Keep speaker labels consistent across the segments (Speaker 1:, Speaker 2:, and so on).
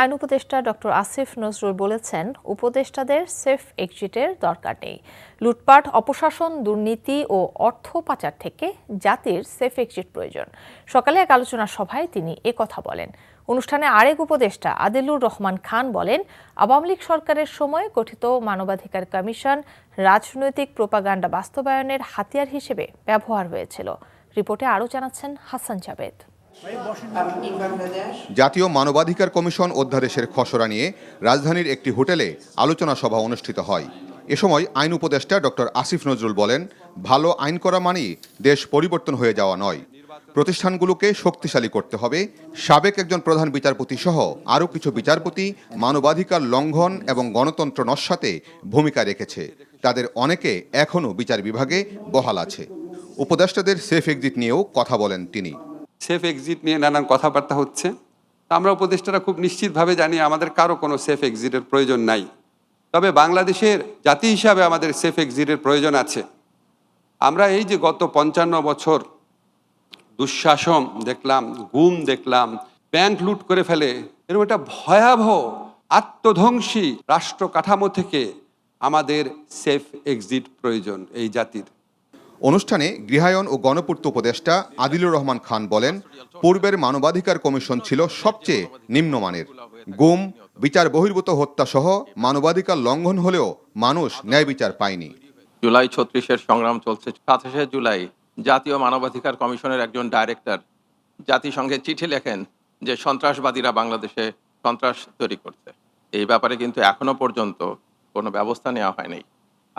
Speaker 1: আইন উপদেষ্টা ডক্টর আসিফ নজরুল বলেছেন, উপদেষ্টাদের সেফ এক্সিটের দরকার নেই। লুটপাট, অপশাসন, দুর্নীতি ও অর্থ পাচার থেকে জাতির সেফ এক্সিট প্রয়োজন। সকালে এক আলোচনা সভায় তিনি কথা বলেন। অনুষ্ঠানে আরেক উপদেষ্টা আদিলুর রহমান খান বলেন, আওয়ামী লীগ সরকারের সময় গঠিত মানবাধিকার কমিশন রাজনৈতিক প্রোপাগান্ডা বাস্তবায়নের হাতিয়ার হিসেবে ব্যবহার হয়েছিল। রিপোর্টে আরও জানাচ্ছেন হাসান জাবেদ.
Speaker 2: জাতীয় মানবাধিকার কমিশন অধ্যাদেশের খসড়া নিয়ে রাজধানীর একটি হোটেলে আলোচনা সভা অনুষ্ঠিত হয়। এ সময় আইন উপদেষ্টা ডক্টর আসিফ নজরুল বলেন, ভালো আইন করা মানেই দেশ পরিবর্তন হয়ে যাওয়া নয়। প্রতিষ্ঠানগুলোকে শক্তিশালী করতে হবে। সাবেক একজন প্রধান বিচারপতি সহ আরও কিছু বিচারপতি মানবাধিকার লঙ্ঘন এবং গণতন্ত্র নস্যাতে ভূমিকা রেখেছে। তাদের অনেকে এখনও বিচার বিভাগে বহাল আছে। উপদেষ্টাদের সেফ এক্সিট নিয়েও কথা বলেন তিনি।
Speaker 3: সেফ এক্সিট নিয়ে নানান কথাবার্তা হচ্ছে। আমরা উপদেষ্টারা খুব নিশ্চিতভাবে জানি আমাদের কারও কোনো সেফ এক্সিটের প্রয়োজন নাই। তবে বাংলাদেশের জাতি হিসাবে আমাদের সেফ এক্সিটের প্রয়োজন আছে। আমরা এই যে গত পঞ্চান্ন বছর দুঃশাসন দেখলাম, গুম দেখলাম ব্যাংক লুট করে ফেলে, এরকম একটা ভয়াবহ আত্মধ্বংসী রাষ্ট্র কাঠামো থেকে আমাদের সেফ এক্সিট প্রয়োজন এই জাতির।
Speaker 2: অনুষ্ঠানে গৃহায়ন ও গণপূর্ত উপদেষ্টা আদিলুর রহমান খান বলেন, পূর্বের মানবাধিকার কমিশন ছিল সবচেয়ে নিম্নমানের। গুম, বিচার বহির্ভূত হত্যা সহ মানবাধিকার লঙ্ঘন হলেও মানুষ ন্যায় বিচার পায়নি।
Speaker 4: জুলাই ছত্রিশের সংগ্রাম চলছে। সাতাশে জুলাই জাতীয় মানবাধিকার কমিশনের একজন ডাইরেক্টর জাতিসংঘে চিঠি লেখেন যে সন্ত্রাসবাদীরা বাংলাদেশে সন্ত্রাস তৈরি করছে। এই ব্যাপারে কিন্তু এখনও পর্যন্ত কোনো ব্যবস্থা নেওয়া হয়নি।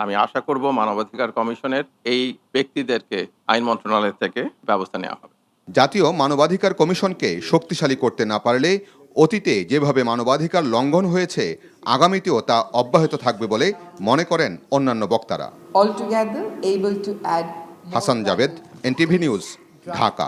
Speaker 4: আমি আশা করব মানবাধিকার কমিশনের এই ব্যক্তিদেরকে আইন মন্ত্রণালয় থেকে ব্যবস্থা নেওয়া হবে।
Speaker 2: জাতীয় মানবাধিকার কমিশনকে শক্তিশালী করতে না পারলে অতীতে যেভাবে মানবাধিকার লঙ্ঘন হয়েছে আগামীতেও তা অব্যাহত থাকবে বলে মনে করেন অন্যান্য বক্তারা। Hasan Javed NTV news Dhaka.